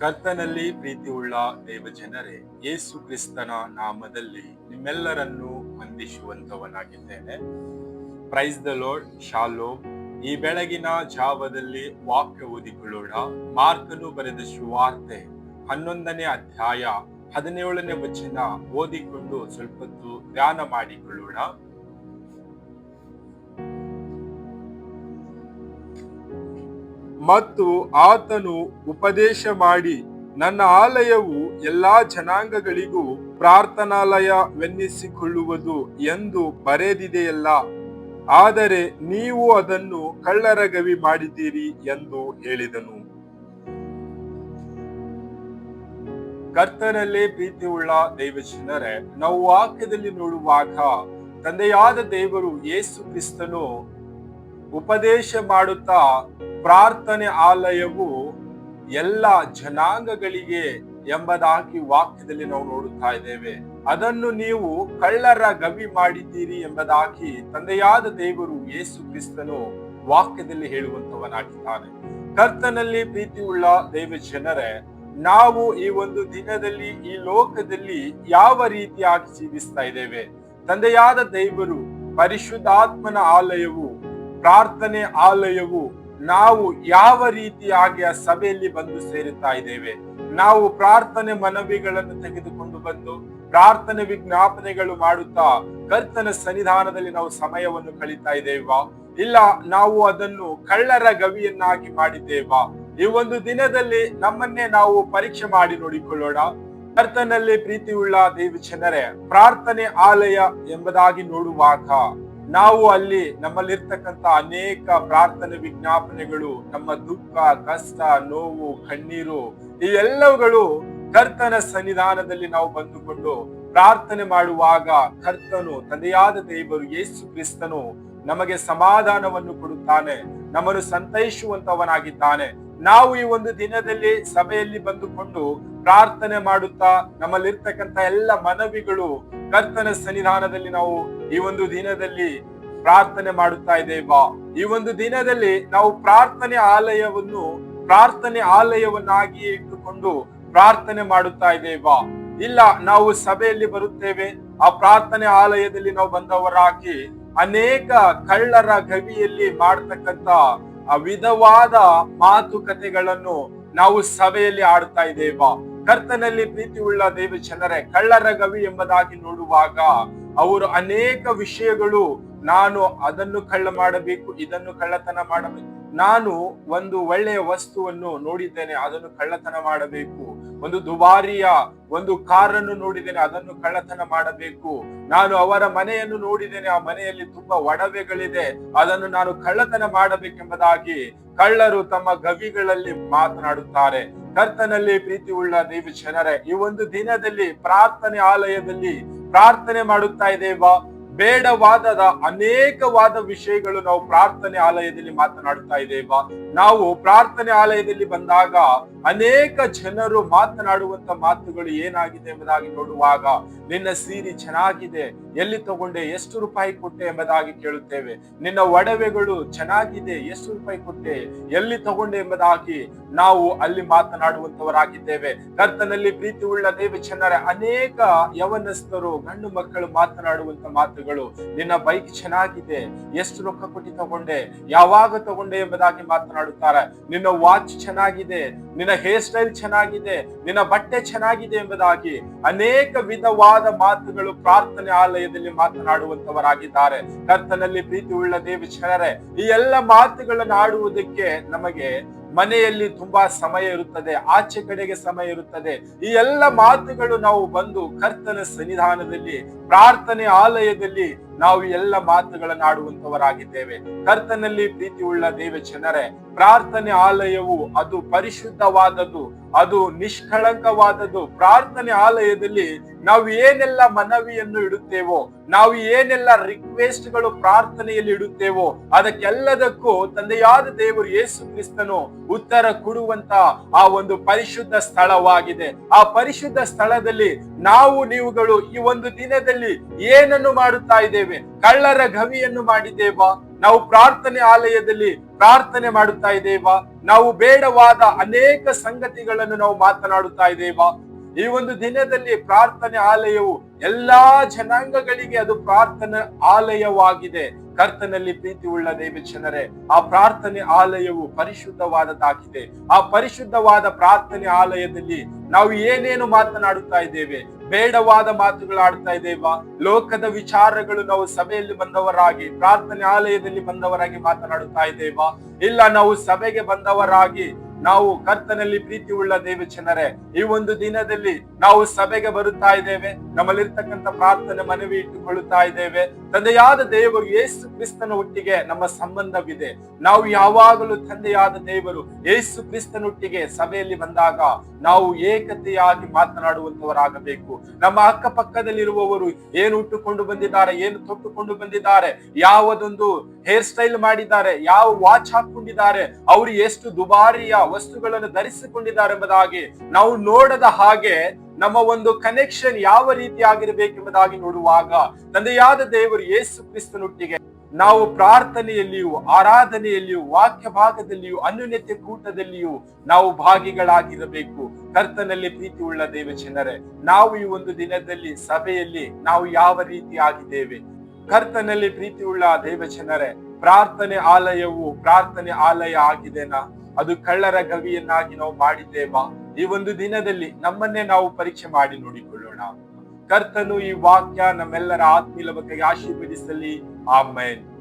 ಕರ್ತನಲ್ಲಿ ಪ್ರೀತಿಯುಳ್ಳ ದೇವಜನರೇ, ಯೇಸು ಕ್ರಿಸ್ತನ ನಾಮದಲ್ಲಿ ನಿಮ್ಮೆಲ್ಲರನ್ನು ವಂದಿಸುವಂತವನಾಗಿದ್ದೇನೆ. ಪ್ರೈಸ್ ದ ಲೋಡ್ ಶಾಲೋ ಈ ಬೆಳಗಿನ ಜಾವದಲ್ಲಿ ವಾಕ್ಯ ಓದಿಕೊಳ್ಳೋಣ. ಮಾರ್ಕನು ಬರೆದ ಶುವಾರ್ತೆ ಹನ್ನೊಂದನೇ ಅಧ್ಯಾಯ ಹದಿನೇಳನೇ ವಚನ ಓದಿಕೊಂಡು ಸ್ವಲ್ಪೊತ್ತು ಧ್ಯಾನ ಮಾಡಿಕೊಳ್ಳೋಣ. ಮತ್ತು ಆತನು ಉಪದೇಶ ಮಾಡಿ, ನನ್ನ ಆಲಯವು ಎಲ್ಲಾ ಜನಾಂಗಗಳಿಗೂ ಪ್ರಾರ್ಥನಾಲಯವೆನ್ನಿಸಿಕೊಳ್ಳುವುದು ಎಂದು ಬರೆದಿದೆಯಲ್ಲ, ಆದರೆ ನೀವು ಅದನ್ನು ಕಳ್ಳರ ಗವಿ ಮಾಡಿದ್ದೀರಿ ಎಂದು ಹೇಳಿದನು. ಕರ್ತನಲ್ಲಿ ಪ್ರೀತಿಯುಳ್ಳ ದೈವಜನರೇ, ನಾವು ವಾಕ್ಯದಲ್ಲಿ ನೋಡುವಾಗ ತಂದೆಯಾದ ದೇವರು ಯೇಸು ಕ್ರಿಸ್ತನು ಉಪದೇಶ ಮಾಡುತ್ತಾ ಪ್ರಾರ್ಥನೆ ಆಲಯವು ಎಲ್ಲ ಜನಾಂಗಗಳಿಗೆ ಎಂಬುದಾಗಿ ವಾಕ್ಯದಲ್ಲಿ ನಾವು ನೋಡುತ್ತಾ ಇದ್ದೇವೆ. ಅದನ್ನು ನೀವು ಕಳ್ಳರ ಗವಿ ಮಾಡಿದ್ದೀರಿ ಎಂಬುದಾಗಿ ತಂದೆಯಾದ ದೇವರು ಯೇಸು ಕ್ರಿಸ್ತನು ವಾಕ್ಯದಲ್ಲಿ ಹೇಳುವಂತವನಾಗಿದ್ದಾನೆ ಕರ್ತನಲ್ಲಿ ಪ್ರೀತಿಯುಳ್ಳ ದೈವ ಜನರೇ ನಾವು ಈ ಒಂದು ದಿನದಲ್ಲಿ, ಈ ಲೋಕದಲ್ಲಿ ಯಾವ ರೀತಿಯಾಗಿ ಜೀವಿಸ್ತಾ ಇದ್ದೇವೆ? ತಂದೆಯಾದ ದೇವರು, ಪರಿಶುದ್ಧಾತ್ಮನ ಆಲಯವು, ಪ್ರಾರ್ಥನೆ ಆಲಯವು ನಾವು ಯಾವ ರೀತಿಯಾಗಿ ಆ ಸಭೆಯಲ್ಲಿ ಬಂದು ಸೇರುತ್ತಾ ಇದ್ದೇವೆ? ನಾವು ಪ್ರಾರ್ಥನೆ ಮನವಿಗಳನ್ನು ತೆಗೆದುಕೊಂಡು ಬಂದು, ಪ್ರಾರ್ಥನೆ ವಿಜ್ಞಾಪನೆಗಳು ಮಾಡುತ್ತಾ, ಕರ್ತನ ಸನ್ನಿಧಾನದಲ್ಲಿ ನಾವು ಸಮಯವನ್ನು ಕಳೀತಾ ಇದ್ದೇವಾ? ಇಲ್ಲ, ನಾವು ಅದನ್ನು ಕಳ್ಳರ ಗವಿಯನ್ನಾಗಿ ಮಾಡಿದ್ದೇವಾ? ಈ ಒಂದು ದಿನದಲ್ಲಿ ನಮ್ಮನ್ನೇ ನಾವು ಪರೀಕ್ಷೆ ಮಾಡಿ ನೋಡಿಕೊಳ್ಳೋಣ. ಕರ್ತನಲ್ಲಿ ಪ್ರೀತಿಯುಳ್ಳ ಜನರೇ ಪ್ರಾರ್ಥನೆ ಆಲಯ ಎಂಬುದಾಗಿ ನೋಡುವಾಗ ನಾವು ಅಲ್ಲಿ ನಮ್ಮಲ್ಲಿರ್ತಕ್ಕಂಥ ಅನೇಕ ಪ್ರಾರ್ಥನೆ ವಿಜ್ಞಾಪನೆಗಳು, ನಮ್ಮ ದುಃಖ, ಕಷ್ಟ, ನೋವು, ಕಣ್ಣೀರು ಇವೆಲ್ಲವುಗಳು ಕರ್ತನ ಸನ್ನಿಧಾನದಲ್ಲಿ ನಾವು ಬಂದುಕೊಂಡು ಪ್ರಾರ್ಥನೆ ಮಾಡುವಾಗ ಕರ್ತನು, ತಂದೆಯಾದ ದೇವರು ಯೇಸು ಕ್ರಿಸ್ತನು ನಮಗೆ ಸಮಾಧಾನವನ್ನು ಕೊಡುತ್ತಾನೆ, ನಮ್ಮನ್ನು ಸಂತೈಸುವಂತವನಾಗಿದ್ದಾನೆ. ನಾವು ಈ ಒಂದು ದಿನದಲ್ಲಿ ಸಭೆಯಲ್ಲಿ ಬಂದುಕೊಂಡು ಪ್ರಾರ್ಥನೆ ಮಾಡುತ್ತಾ ನಮ್ಮಲ್ಲಿರ್ತಕ್ಕಂತ ಎಲ್ಲ ಮನವಿಗಳು ಕರ್ತನ ಸನ್ನಿಧಾನದಲ್ಲಿ ನಾವು ಈ ಒಂದು ದಿನದಲ್ಲಿ ಪ್ರಾರ್ಥನೆ ಮಾಡುತ್ತಾ ಇದ್ದೇವಾ? ಈ ಒಂದು ದಿನದಲ್ಲಿ ನಾವು ಪ್ರಾರ್ಥನೆ ಆಲಯವನ್ನು, ಪ್ರಾರ್ಥನೆ ಆಲಯವನ್ನಾಗಿಯೇ ಇಟ್ಟುಕೊಂಡು ಪ್ರಾರ್ಥನೆ ಮಾಡುತ್ತಾ ಇದ್ದೇವಾ? ಇಲ್ಲ, ನಾವು ಸಭೆಯಲ್ಲಿ ಬರುತ್ತೇವೆ, ಆ ಪ್ರಾರ್ಥನೆ ಆಲಯದಲ್ಲಿ ನಾವು ಬಂದವರಾಗಿ ಅನೇಕ ಕಳ್ಳರ ಗವಿಯಲ್ಲಿ ಮಾಡತಕ್ಕಂತ ವಿಧವಾದ ಮಾತುಕತೆಗಳನ್ನು ನಾವು ಸಭೆಯಲ್ಲಿ ಆಡ್ತಾ ಇದ್ದೇವಾ? ಕರ್ತನಲ್ಲಿ ಪ್ರೀತಿ ಉಳ್ಳ ದೇವ ಜನರೇ ಕಳ್ಳರ ಗವಿ ಎಂಬುದಾಗಿ ನೋಡುವಾಗ ಅವರು ಅನೇಕ ವಿಷಯಗಳು, ನಾನು ಅದನ್ನು ಕಳ್ಳ ಮಾಡಬೇಕು, ಇದನ್ನು ಕಳ್ಳತನ ಮಾಡಬೇಕು. ನಾನು ಒಂದು ಒಳ್ಳೆಯ ವಸ್ತುವನ್ನು ನೋಡಿದ್ದೇನೆ, ಅದನ್ನು ಕಳ್ಳತನ ಮಾಡಬೇಕು. ಒಂದು ದುಬಾರಿಯ ಒಂದು ಕಾರನ್ನು ನೋಡಿದ್ದೇನೆ, ಅದನ್ನು ಕಳ್ಳತನ ಮಾಡಬೇಕು. ನಾನು ಅವರ ಮನೆಯನ್ನು ನೋಡಿದ್ದೇನೆ, ಆ ಮನೆಯಲ್ಲಿ ತುಂಬಾ ಒಡವೆಗಳಿದೆ, ಅದನ್ನು ನಾನು ಕಳ್ಳತನ ಮಾಡಬೇಕೆಂಬುದಾಗಿ ಕಳ್ಳರು ತಮ್ಮ ಗವಿಗಳಲ್ಲಿ ಮಾತನಾಡುತ್ತಾರೆ. ಕರ್ತನಲ್ಲಿ ಪ್ರೀತಿ ಉಳ್ಳ ದೇವಿ ಜನರೇ ಈ ಒಂದು ದಿನದಲ್ಲಿ ಪ್ರಾರ್ಥನೆ ಆಲಯದಲ್ಲಿ ಪ್ರಾರ್ಥನೆ ಮಾಡುತ್ತಾ ಇದ್ದೇವಾ? ಬೇಡವಾದದ ಅನೇಕವಾದ ವಿಷಯಗಳು ನಾವು ಪ್ರಾರ್ಥನೆ ಆಲಯದಲ್ಲಿ ಮಾತನಾಡ್ತಾ ಇದ್ದೇವ. ನಾವು ಪ್ರಾರ್ಥನೆ ಆಲಯದಲ್ಲಿ ಬಂದಾಗ ಅನೇಕ ಜನರು ಮಾತನಾಡುವಂತ ಮಾತುಗಳು ಏನಾಗಿದೆ ಎಂಬುದಾಗಿ ನೋಡುವಾಗ, ನಿನ್ನ ಸೀರೆ ಚೆನ್ನಾಗಿದೆ, ಎಲ್ಲಿ ತಗೊಂಡೆ, ಎಷ್ಟು ರೂಪಾಯಿ ಕೊಟ್ಟೆ ಎಂಬುದಾಗಿ ಕೇಳುತ್ತೇವೆ. ನಿನ್ನ ಒಡವೆಗಳು ಚೆನ್ನಾಗಿದೆ, ಎಷ್ಟು ರೂಪಾಯಿ ಕೊಟ್ಟೆ, ಎಲ್ಲಿ ತಗೊಂಡೆ ಎಂಬುದಾಗಿ ನಾವು ಅಲ್ಲಿ ಮಾತನಾಡುವಂತವರಾಗಿದ್ದೇವೆ. ಕರ್ತನಲ್ಲಿ ಪ್ರೀತಿ ಉಳ್ಳ ದೇವ ಜನರ ಅನೇಕ ಯವನಸ್ಥರು, ಗಂಡು ಮಕ್ಕಳು ಮಾತನಾಡುವಂತ ಮಾತುಗಳು ನಿನ್ನ ಬೈಕ್ ಚೆನ್ನಾಗಿದೆ, ಎಷ್ಟು ರೊಕ್ಕ ಕೊಟ್ಟು ತಗೊಂಡೆ, ಯಾವಾಗ ತಗೊಂಡೆ ಎಂಬುದಾಗಿ ಮಾತನಾಡುತ್ತಾರೆ. ನಿನ್ನ ವಾಚ್ ಚೆನ್ನಾಗಿದೆ, ನಿನ್ನ ಹೇರ್ ಸ್ಟೈಲ್ ಚೆನ್ನಾಗಿದೆ, ನಿನ್ನ ಬಟ್ಟೆ ಚೆನ್ನಾಗಿದೆ ಎಂಬುದಾಗಿ ಅನೇಕ ವಿಧವಾದ ಮಾತುಗಳು ಪ್ರಾರ್ಥನೆ ಆಲಯದಲ್ಲಿ ಮಾತನಾಡುವಂತವರಾಗಿದ್ದಾರೆ ಕರ್ತನಲ್ಲಿ ಪ್ರೀತಿ ಉಳ್ಳ ದೇವ ಜನರೇ ಈ ಎಲ್ಲ ಮಾತುಗಳನ್ನು ಆಡುವುದಕ್ಕೆ ನಮಗೆ ಮನೆಯಲ್ಲಿ ತುಂಬಾ ಸಮಯ ಇರುತ್ತದೆ, ಆಚೆ ಕಡೆಗೆ ಸಮಯ ಇರುತ್ತದೆ. ಈ ಎಲ್ಲ ಮಾತುಗಳು ನಾವು ಬಂದು ಕರ್ತನ ಸನ್ನಿಧಾನದಲ್ಲಿ, ಪ್ರಾರ್ಥನೆ ಆಲಯದಲ್ಲಿ ನಾವು ಎಲ್ಲ ಮಾತುಗಳನ್ನು ಆಡುವಂತವರಾಗಿದ್ದೇವೆ ಕರ್ತನಲ್ಲಿ ಪ್ರೀತಿ ಉಳ್ಳ ದೇವ ಜನರೇ, ಪ್ರಾರ್ಥನೆ ಆಲಯವು ಅದು ಪರಿಶುದ್ಧವಾದದ್ದು, ಅದು ನಿಷ್ಕಳಂಕವಾದದ್ದು. ಪ್ರಾರ್ಥನೆ ಆಲಯದಲ್ಲಿ ನಾವು ಏನೆಲ್ಲ ಮನವಿಯನ್ನು ಇಡುತ್ತೇವೋ, ನಾವು ಏನೆಲ್ಲ ರಿಕ್ವೆಸ್ಟ್ಗಳು ಪ್ರಾರ್ಥನೆಯಲ್ಲಿ ಇಡುತ್ತೇವೋ, ಅದಕ್ಕೆಲ್ಲದಕ್ಕೂ ತಂದೆಯಾದ ದೇವರು ಯೇಸು ಕ್ರಿಸ್ತನು ಉತ್ತರ ಕೊಡುವಂತ ಆ ಒಂದು ಪರಿಶುದ್ಧ ಸ್ಥಳವಾಗಿದೆ. ಆ ಪರಿಶುದ್ಧ ಸ್ಥಳದಲ್ಲಿ ನಾವು ನೀವುಗಳು ಈ ಒಂದು ದಿನದಲ್ಲಿ ಏನನ್ನು ಮಾಡುತ್ತಾ ಇದ್ದೇವೆ? ಕಳ್ಳರ ಗವಿಯನ್ನು ಮಾಡಿದ್ದೇವಾ? ನಾವು ಪ್ರಾರ್ಥನೆ ಆಲಯದಲ್ಲಿ ಪ್ರಾರ್ಥನೆ ಮಾಡುತ್ತಾ ಇದ್ದೇವಾ? ನಾವು ಬೇಡವಾದ ಅನೇಕ ಸಂಗತಿಗಳನ್ನು ನಾವು ಮಾತನಾಡುತ್ತಾ ಇದ್ದೇವಾ? ಈ ಒಂದು ದಿನದಲ್ಲಿ ಪ್ರಾರ್ಥನೆ ಆಲಯವು ಎಲ್ಲಾ ಜನಾಂಗಗಳಿಗೆ ಅದು ಪ್ರಾರ್ಥನೆ ಆಲಯವಾಗಿದೆ. ಕರ್ತನಲ್ಲಿ ಪ್ರೀತಿ ಉಳ್ಳ ದೇವಚನರೇ ಆ ಪ್ರಾರ್ಥನೆ ಆಲಯವು ಪರಿಶುದ್ಧವಾದದ್ದಾಗಿದೆ. ಆ ಪರಿಶುದ್ಧವಾದ ಪ್ರಾರ್ಥನೆ ಆಲಯದಲ್ಲಿ ನಾವು ಏನೇನು ಮಾತನಾಡುತ್ತಾ ಇದ್ದೇವೆ? ಬೇಡವಾದ ಮಾತುಗಳು ಆಡ್ತಾ ಇದ್ದೇವಾ? ಲೋಕದ ವಿಚಾರಗಳು ನಾವು ಸಭೆಯಲ್ಲಿ ಬಂದವರಾಗಿ, ಪ್ರಾರ್ಥನೆ ಆಲಯದಲ್ಲಿ ಬಂದವರಾಗಿ ಮಾತನಾಡುತ್ತಾ ಇದ್ದೇವಾ? ಇಲ್ಲ, ನಾವು ಸಭೆಗೆ ಬಂದವರಾಗಿ ನಾವು ಕರ್ತನಲ್ಲಿ ಪ್ರೀತಿ ಉಳ್ಳ ದೇವಚನರೇ ಈ ಒಂದು ದಿನದಲ್ಲಿ ನಾವು ಸಭೆಗೆ ಬರುತ್ತಾ ಇದ್ದೇವೆ. ನಮ್ಮಲ್ಲಿರ್ತಕ್ಕಂಥ ಪ್ರಾರ್ಥನೆ ಮನವಿ ಇಟ್ಟುಕೊಳ್ಳುತ್ತಾ ಇದ್ದೇವೆ. ತಂದೆಯಾದ ದೇವರು ಯೇಸು ಕ್ರಿಸ್ತನ ಒಟ್ಟಿಗೆ ನಮ್ಮ ಸಂಬಂಧವಿದೆ. ನಾವು ಯಾವಾಗಲೂ ತಂದೆಯಾದ ದೇವರು ಯೇಸು ಕ್ರಿಸ್ತನೊಟ್ಟಿಗೆ ಸಭೆಯಲ್ಲಿ ಬಂದಾಗ ನಾವು ಏಕತೆಯಾಗಿ ಮಾತನಾಡುವಂತವರಾಗಬೇಕು. ನಮ್ಮ ಅಕ್ಕಪಕ್ಕದಲ್ಲಿರುವವರು ಏನು ಉಟ್ಟುಕೊಂಡು ಬಂದಿದ್ದಾರೆ, ಏನು ತೊಟ್ಟುಕೊಂಡು ಬಂದಿದ್ದಾರೆ, ಯಾವುದೊಂದು ಹೇರ್ ಸ್ಟೈಲ್ ಮಾಡಿದ್ದಾರೆ, ಯಾವ ವಾಚ್ ಹಾಕೊಂಡಿದ್ದಾರೆ ಅವರು ಎಷ್ಟು ದುಬಾರಿಯ ವಸ್ತುಗಳನ್ನು ಧರಿಸಿಕೊಂಡಿದ್ದಾರೆ ಎಂಬುದಾಗಿ ನಾವು ನೋಡದ ಹಾಗೆ ನಮ್ಮ ಒಂದು ಕನೆಕ್ಷನ್ ಯಾವ ರೀತಿ ಆಗಿರಬೇಕೆಂಬುದಾಗಿ ನೋಡುವಾಗ ತಂದೆಯಾದ ದೇವರು ಯೇಸು ಕ್ರಿಸ್ತನೊಟ್ಟಿಗೆ ನಾವು ಪ್ರಾರ್ಥನೆಯಲ್ಲಿಯೂ, ಆರಾಧನೆಯಲ್ಲಿಯೂ ವಾಕ್ಯ ಭಾಗದಲ್ಲಿಯೂ ಅನ್ಯೋನ್ಯತೆ ಕೂಟದಲ್ಲಿಯೂ ನಾವು ಭಾಗಿಗಳಾಗಿರಬೇಕು. ಕರ್ತನಲ್ಲಿ ಪ್ರೀತಿ ಉಳ್ಳ ದೇವಚನರೇ ನಾವು ಈ ಒಂದು ದಿನದಲ್ಲಿ ಸಭೆಯಲ್ಲಿ ನಾವು ಯಾವ ರೀತಿ ಆಗಿದ್ದೇವೆ? ಕರ್ತನಲ್ಲಿ ಪ್ರೀತಿ ಉಳ್ಳ ದೇವಚನರೇ ಪ್ರಾರ್ಥನೆ ಆಲಯವು ಪ್ರಾರ್ಥನೆ ಆಲಯ ಆಗಿದೆನಾ? ಅದು ಕಳ್ಳರ ಗವಿಯನ್ನಾಗಿ ನಾವು ಮಾಡಿದ್ದೇವಾ? ಈ ಒಂದು ದಿನದಲ್ಲಿ ನಮ್ಮನ್ನೇ ನಾವು ಪರೀಕ್ಷೆ ಮಾಡಿ ನೋಡಿಕೊಳ್ಳೋಣ. ಕರ್ತನು ಈ ವಾಕ್ಯ ನಮ್ಮೆಲ್ಲರ ಆತ್ಮೀಯ ಬಗ್ಗೆ ಆಶೀರ್ವದಿಸಲಿ. ಆಮೇನ್.